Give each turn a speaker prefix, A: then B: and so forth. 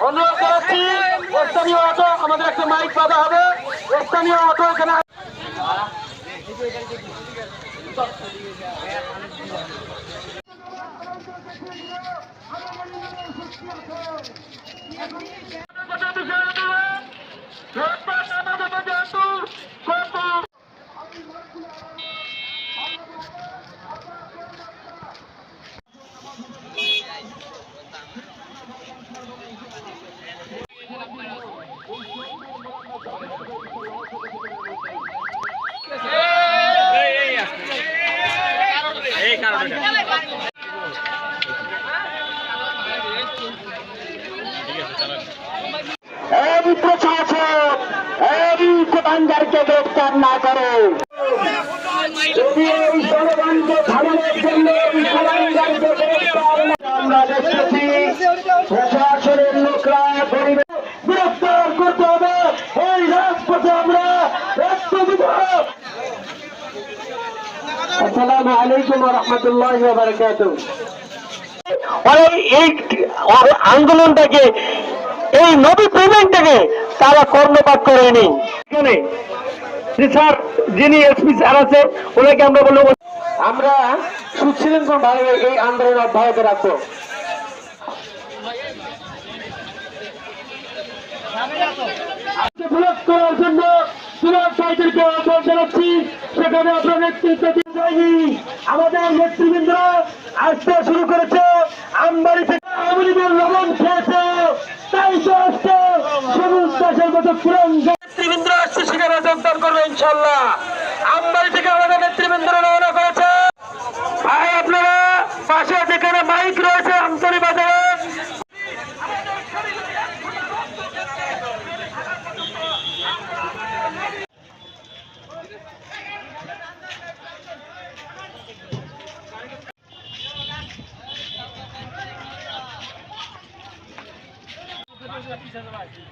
A: অনুরোধ করাচ্ছি স্থানীয় অটো আমাদের একটা মাইক বাঁধা হবে। স্থানীয় অটো এখানে প্রশাসক এই কোরআনদারকে গ্রেফতার না করে আসসালামু আলাইকুম রহমতুল্লাহ বারকাত এই আন্দোলনটাকে এই নবী পেমেন্টটাকে তারা কর্ণপাত করেনি। এখানে স্যার যিনি এসপি স্যার আছে ওনাকে আমরা বলব আমরা সুশীলন ভাবে এই আন্দোলন অব্যাহত রাখব। বিরোধ করার জন্য বিরোধ ভাইদেরকে আহ্বান জানাচ্ছি। সেখানে আপনার নেতৃত্ব দিয়ে আমাদের নেতৃবৃন্দ আসতে শুরু করেছে। আমবাড়ি থেকে আওয়ামী লীগের লবণ খেয়েছে। তাই তো আসছে সবুজ দাসের মতো পুরন নেতৃবৃন্দ আসছে, সেখানে করবে ইনশাল্লাহ। 这是个替的外形